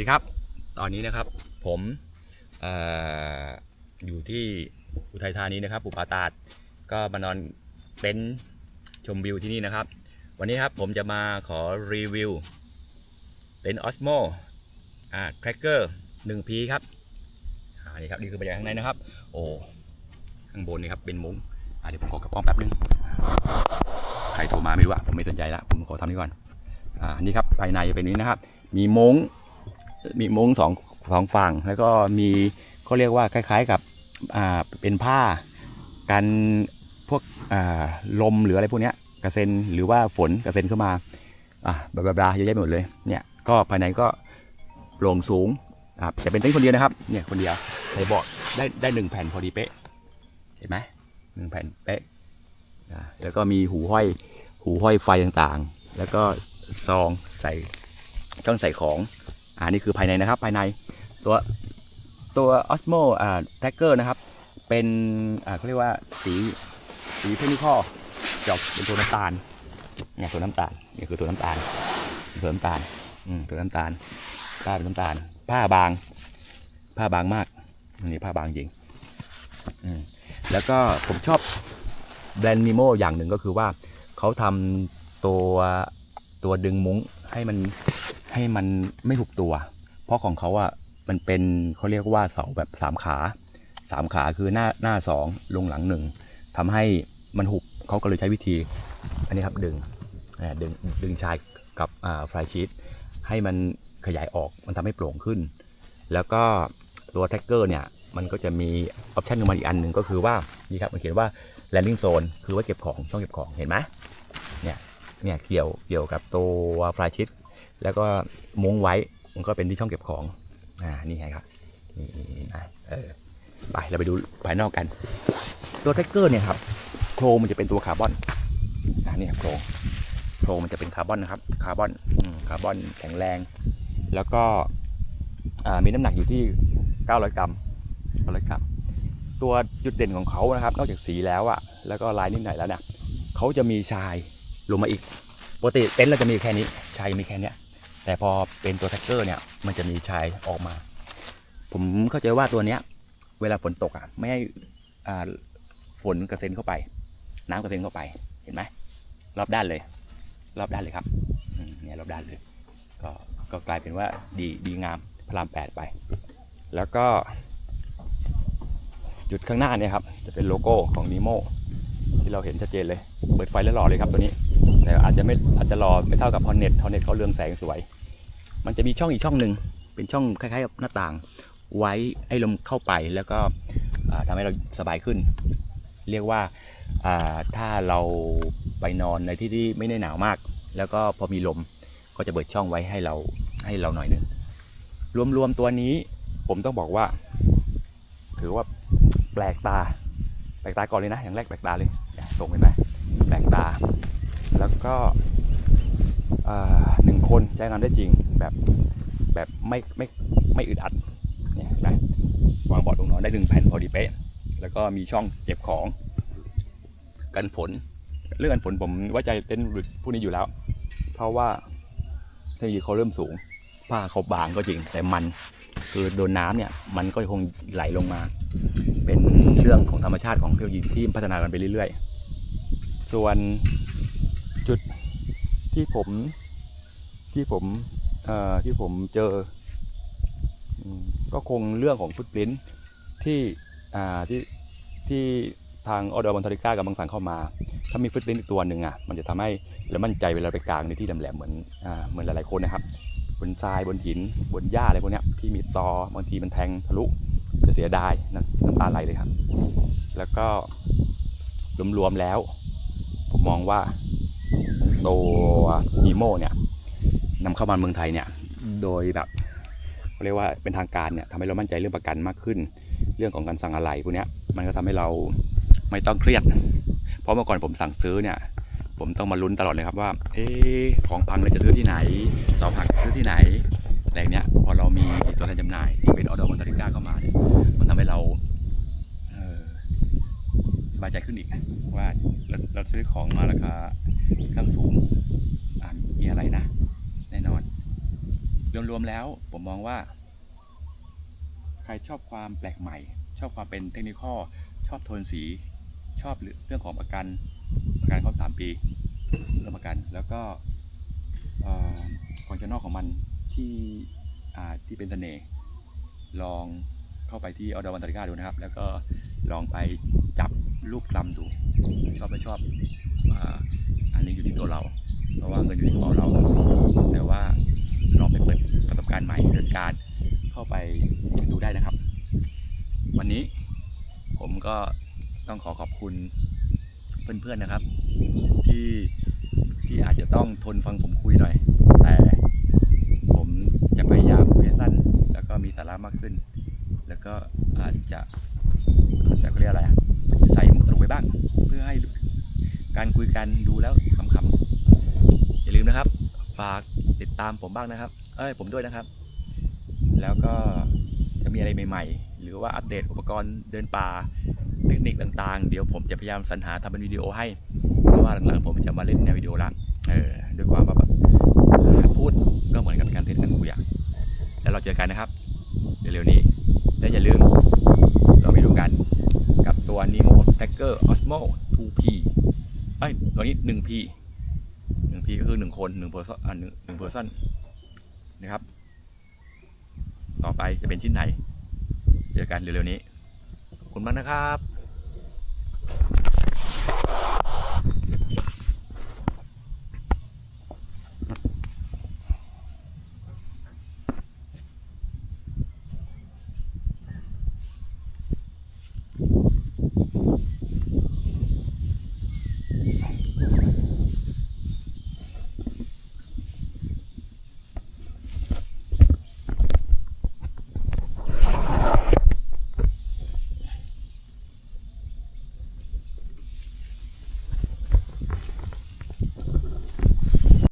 ดีครับ ตอนนี้นะครับผมออยู่ที่อุทัยธานีนะครับปุปาตาดก็มานอนเป็นท์ชมวิวที่นี่นะครับ วันนี้ครับผมจะมาขอรีวิวเต็นท์ออสโมอ่าแครกเกอร์หนึ่งพีครับอ่านี่ครับนี่คือบรรยากาศข้างในนะครับ โอ้ข้างบนนี่ครับเป็นมุ้งอ่าเดี๋ยวผมขอกระป้องแป๊บนึงใครโทรมาไม่รู้อะผมไม่สนใจละผมขอทำนี่ก่อนอ่านี่ครับภายในจะเป็นนี้นะครับ มีมุ้ง มีมุ้งสองสองฝั่ง แล้วก็มีเขาเรียกว่าคล้าย ๆกับอ่าเป็นผ้ากันพวกอ่าลมหรืออะไรพวกเนี้ยกระเซ็นหรือว่าฝนกระเซ็นเข้ามาอ่าบลาบลาเยอะแยะไปหมดเลยเนี่ยก็ภายในก็โปร่งสูงครับจะเป็นเต็นท์คนเดียวนะครับเนี่ยคนเดียวใส่เบาะได้ได้หนึ่งแผ่นพอดีเป๊ะเห็นไหมหนึ่งแผ่นเป๊ะแล้วก็มีหูห้อยหูห้อยไฟต่างๆ แล้วก็ซองใส่ต้องใส่ของ อ่านี่คือภายในนะครับภายในตัวตัว Osmo อ่า Tracker นะครับ เป็นอ่าเขาเรียกว่าสีสีเพนิคอจอกเป็นตัวน้ำตาลเนี่ยตัวน้ำตาลนี่คือตัวน้ำตาลตัวน้ำตาลอืมตัวน้ำตาลผ้าเป็นน้ำตาล ผ้าบาง ผ้าบางมากนนี้ผ้าบางจริงอืมแล้วก็ผมชอบแบรนด์นิโมอย่างหนึ่งก็คือว่าเขาทำตัวตัวดึงมุ้งให้มัน ให้มันไม่หุบตัว เพราะของเขาอะมันเป็นเขาเรียกว่าเสาแบบสามขาสามขาคือหน้าหน้าสองลงหลังหนึ่งทำให้มันหุบเขาก็เลยใช้วิธี อันนี้ครับดึงอ่าดึงดึงชายกับฟลายชีตให้มันขยายออกมันทำให้โปร่งขึ้น แล้วก็ตัวแท็กเกอร์เนี่ยมันก็จะมีออปชันของมันอีกอันหนึ่งก็คือว่านี่ครับมันเขียนว่า landing zone คือไว่าเก็บของช่องเก็บของเห็นไหมเนี่ยเนี่ยเกี่ยวเกี่ยวกับตัวฟลายชีต แล้วก็มุ้งไว้มันก็เป็นที่ช่องเก็บของอ่านี่ไงครับนี่นี่นะเออไปเราไปดูภายนอกกัน ตัวแท็กเกอร์เนี่ยครับโครงมันจะเป็นตัวคาร์บอนอ่านี่ครับโครงโครงมันจะเป็นคาร์บอนนะครับคาร์บอนอืมคาร์บอนแข็งแรง แล้วก็อ่ามีน้ำหนักอยู่ที่ 900 กรัม900กรัมตัวจุดเด่นของเขานะครับ นอกจากสีแล้วอะแล้วก็ลายนิดหน่อยแล้วเนี่ยเขาจะมีชายลงมาอีกปกติเต็นท์เราจะมีแค่นี้ชายมีแค่เนี้ย แต่พอเป็นตัวแท็กเกอร์เนี่ยมันจะมีชายออกมา ผมเข้าใจว่าตัวเนี้ย เวลาฝนตกอะ ไม่ให้อ่าฝนกระเซ็นเข้าไป น้ำกระเซ็นเข้าไปเห็นไหมรอบด้านเลย รอบด้านเลยครับเนี่ยรอบด้านเลย ก็ก็กลายเป็นว่าดีดีงามพระรามแปดไป แล้วก็ จุดข้างหน้าเนี่ยครับ จะเป็นโลโก้ของนีโมที่เราเห็นชัดเจนเลย เปิดไฟแล้วหล่อเลยครับตัวนี้ แต่อาจจะไม่อาจจะรอไม่เท่ากับฮอนเน็ตฮอนเน็ตเขาเรืองแสงสวย มันจะมีช่องอีกช่องหนึ่งเป็นช่องคล้ายๆกับหน้าต่าง ไว้ให้ลมเข้าไปแล้วก็อ่าทำให้เราสบายขึ้น เรียกว่าถ้าเราไปนอนในที่ที่ไม่ได้หนาวมาก แล้วก็พอมีลมก็จะเปิดช่องไว้ให้เราให้เราหน่อยหนึงรวมๆตัวนี้ผมต้องบอกว่า ถือว่าแปลกตา แปลกตาก่อนเลยนะ อย่างแรกแปลกตาเลยตรงเห็นไหมแปลกตา แล้วก็หนึ่งคนใช้งานได้จริง แบบแบบไม่ไม่ไม่อึดอัดเนี่ยนไหมวางเบาะลงนอนได้หนึ่งแผ่นพอดีเป๊ะ แล้วก็มีช่องเก็บของ กันฝน เรื่องกันฝนผมไว้ใจเต็นท์พวกนี้อยู่แล้ว เพราะว่าเทคโนโลยีเขาเริ่มสูง ผ้าเขาบางก็จริง แต่มันคือโดนน้ำเนี่ยมันก็คงไหลลงมา เป็นเรื่องของธรรมชาติของเทคโนโลยีที่พัฒนากันไปเรื่อยๆ ส่วนจุดที่ผมที่ผม ที่ผมเจอ ก็คงเรื่องของฟุตปรินที่อ่าที่ที่ทางออเดอร์บอนทาริก้ากับบางสังเข้ามา ถ้ามีฟุตปรินอีกตัวหนึ่งอะ มันจะทำให้เรามั่นใจเวลาไปกลางในที่แหลมๆเหมือนอ่าเหมือนหลายๆคนนะครับ บนทรายบนหิน บนหญ้าอะไรพวกนี้ที่มีตอบางทีมันแทงทะลุจะเสียดายน้ำน้ำตาไหลเลยครับ แล้วก็รวมๆแล้ว ผมมองว่าตัวนีโมเนี่ย นำเข้ามาเมืองไทยเนี่ย โดยแบบเขาเรียกว่าเป็นทางการเนี่ยทำให้เรามั่นใจเรื่องประกันมากขึ้น เรื่องของการสั่งอะไหล่พวกนี้มันก็ทำให้เราไม่ต้องเครียด เพราะเมื่อก่อนผมสั่งซื้อเนี่ย ผมต้องมาลุ้นตลอดเลยครับว่า เอ๊ของพังเราจะซื้อที่ไหนเสาผักซื้อที่ไหนอะไรเนี้ยพอเรามีตัวแทนจำหน่ายที่เป็นออเดอร์มอนตาริก้าเข้ามาเนี่ยมันทำให้เราสบายใจขึ้นอีกว่าเราเราซื้อของมาราคาค่อนข้างสูงอะมีอะไรวมๆแล้ว ผมมองว่า ใครชอบความแปลกใหม่ ชอบความเป็นเทคนิคอลชอบโทนสี ชอบเรื่องของประกันประกันครบสามปีเรื่องประกัน แล้วก็ฟังก์ชันนอกของมันที่ที่เป็นเสน่ห์ลองเข้าไปที่ออดอวันตาริก้าดูนะครับ แล้วก็ลองไปจับรูปกลัมดู ชอบไม่ชอบอ,อันนี้อยู่ที่ตัวเรา เพราะว่าเงินอยู่ในกระเป๋าเรา แต่ว่าลองไปเปิด ประสบการณ์ใหม่เดินการเข้าไปดูได้นะครับ วันนี้ผมก็ต้องขอขอบคุณเพื่อนๆนะครับ ที่ที่อาจจะต้องทนฟังผมคุยหน่อย แต่ผมจะพยายามคุยสั้น แล้วก็มีสาระมากขึ้น แล้วก็อาจจะอาจจะเรียกอะไรใส่มุกตลกไว้บ้าง เพื่อให้การคุยกันดูแล้วขำๆอย่าลืมนะครับ ฝากติดตามผมบ้างนะครับ เอ้ยผมด้วยนะครับ แล้วก็จะมีอะไรใหม่ ๆ หรือว่าอัปเดตอุปกรณ์เดินป่าเทคนิคต่างๆ เดี๋ยวผมจะพยายามสรรหาทำเป็นวิดีโอให้ เพราะว่าหลังๆผมจะมาเล่นในวิดีโอละเออด้วยความแบบพูดก็เหมือนกับการเทสกันคุยอะแล้วเราเจอกันนะครับเร็วๆนี้และอย่าลืมเราไปดูกันกับตัว Nemo Tracker Osmo 2P เอ้ยตัวนี้ 1P 1P ก็คือ 1 คน1 person อ่า1 1 person นะครับ ต่อไปจะเป็นชิ้นไหน เจอกันเร็วๆนี้ ขอบคุณมากนะครับ